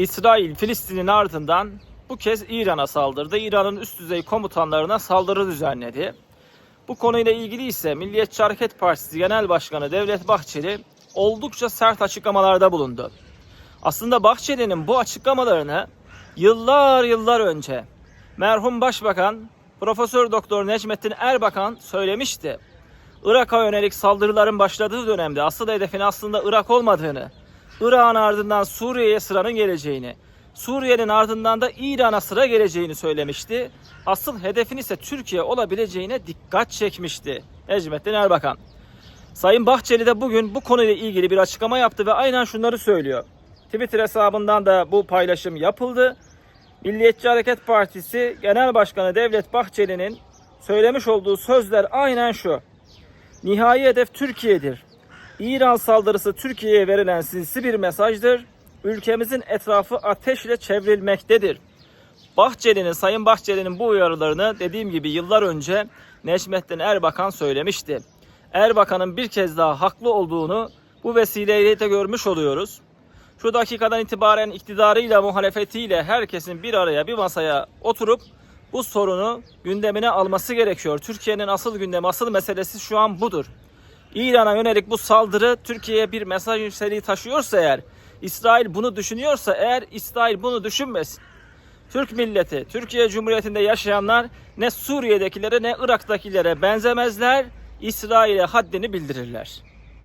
İsrail Filistin'in ardından bu kez İran'a saldırdı. İran'ın üst düzey komutanlarına saldırı düzenledi. Bu konuyla ilgili ise Milliyetçi Hareket Partisi Genel Başkanı Devlet Bahçeli oldukça sert açıklamalarda bulundu. Aslında Bahçeli'nin bu açıklamalarını yıllar yıllar önce merhum Başbakan Profesör Doktor Necmettin Erbakan söylemişti. Irak'a yönelik saldırıların başladığı dönemde asıl hedefin aslında Irak olmadığını, Irak'ın ardından Suriye'ye sıranın geleceğini, Suriye'nin ardından da İran'a sıra geleceğini söylemişti. Asıl hedefin ise Türkiye olabileceğine dikkat çekmişti Necmettin Erbakan. Sayın Bahçeli de bugün bu konuyla ilgili bir açıklama yaptı ve aynen şunları söylüyor. Twitter hesabından da bu paylaşım yapıldı. Milliyetçi Hareket Partisi Genel Başkanı Devlet Bahçeli'nin söylemiş olduğu sözler aynen şu. Nihai hedef Türkiye'dir. İran saldırısı Türkiye'ye verilen sinsi bir mesajdır. Ülkemizin etrafı ateşle çevrilmektedir. Bahçeli'nin, Sayın Bahçeli'nin bu uyarılarını dediğim gibi yıllar önce Necmettin Erbakan söylemişti. Erbakan'ın bir kez daha haklı olduğunu bu vesileyle de görmüş oluyoruz. Şu dakikadan itibaren iktidarıyla muhalefetiyle herkesin bir araya bir masaya oturup bu sorunu gündemine alması gerekiyor. Türkiye'nin asıl gündemi, asıl meselesi şu an budur. İran'a yönelik bu saldırı Türkiye'ye bir mesaj niteliği taşıyorsa eğer, İsrail bunu düşünüyorsa eğer, İsrail bunu düşünmesin. Türk milleti, Türkiye Cumhuriyeti'nde yaşayanlar ne Suriye'dekilere ne Irak'takilere benzemezler, İsrail'e haddini bildirirler.